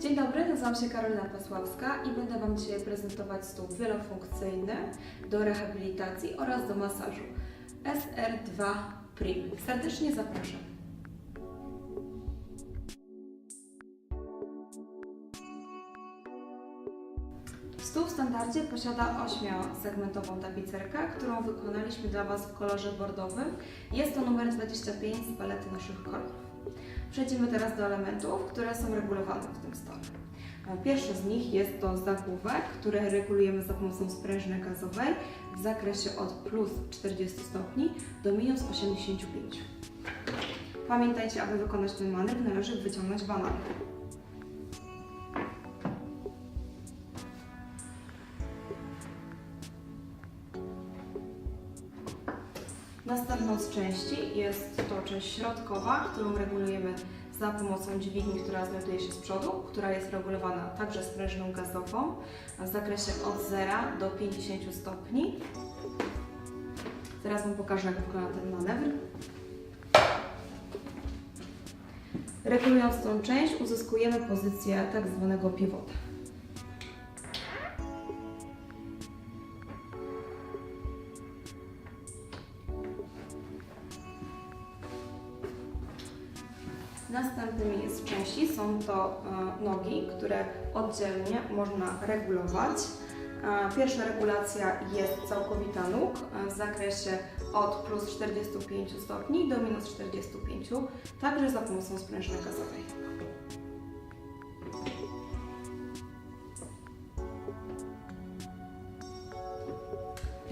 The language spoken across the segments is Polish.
Dzień dobry, nazywam się Karolina Pasławska i będę Wam dzisiaj prezentować stół wielofunkcyjny do rehabilitacji oraz do masażu SR2 Prim. Serdecznie zapraszam. Stół w standardzie posiada 8-segmentową tapicerkę, którą wykonaliśmy dla Was w kolorze bordowym. Jest to numer 25 z palety naszych kolorów. Przejdziemy teraz do elementów, które są regulowane w tym stole. Pierwszy z nich jest to zagłówek, który regulujemy za pomocą sprężyny gazowej w zakresie od plus 40 stopni do minus 85. Pamiętajcie, aby wykonać ten manewr należy wyciągnąć banan. Następną z części jest to część środkowa, którą regulujemy za pomocą dźwigni, która znajduje się z przodu, która jest regulowana także sprężyną gazową w zakresie od 0 do 50 stopni. Teraz Wam pokażę, jak wygląda ten manewr. Regulując tą część uzyskujemy pozycję tak zwanego piwota. Następnymi z części są to e, nogi, które oddzielnie można regulować. E, Pierwsza regulacja jest całkowita nóg e, w zakresie od plus 45 stopni do minus 45, także za pomocą sprężyny gazowej.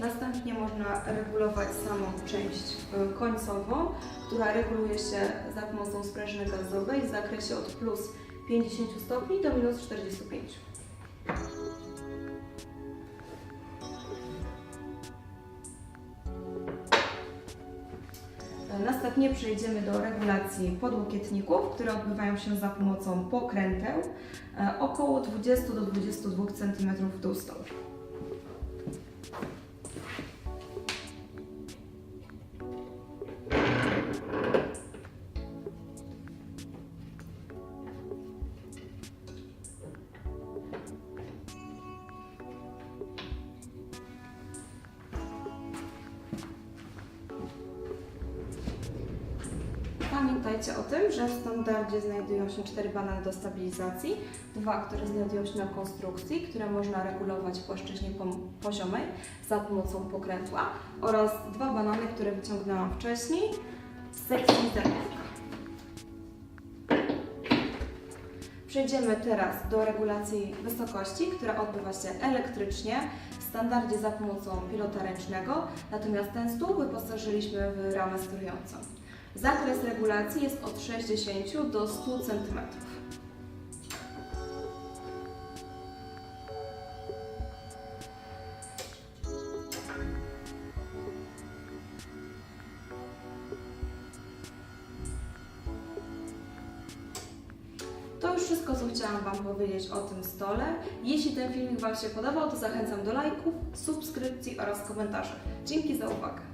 Następnie można regulować samą część y, końcową, która reguluje się za pomocą sprężyny gazowej w zakresie od plus 50 stopni do minus 45. Następnie przejdziemy do regulacji podłokietników, które odbywają się za pomocą pokręteł e, około 20 do 22 cm w dół stołu. Pamiętajcie o tym, że w standardzie znajdują się cztery banany do stabilizacji, dwa, które znajdują się na konstrukcji, które można regulować w płaszczyźnie poziomej za pomocą pokrętła oraz dwa banany, które wyciągnęłam wcześniej z sekcji zerówka. Przejdziemy teraz do regulacji wysokości, która odbywa się elektrycznie w standardzie za pomocą pilota ręcznego, natomiast ten stół wyposażyliśmy w ramę sterującą. Zakres regulacji jest od 60 do 100 cm. To już wszystko, co chciałam Wam powiedzieć o tym stole. Jeśli ten filmik Wam się podobał, to zachęcam do lajków, subskrypcji oraz komentarzy. Dzięki za uwagę.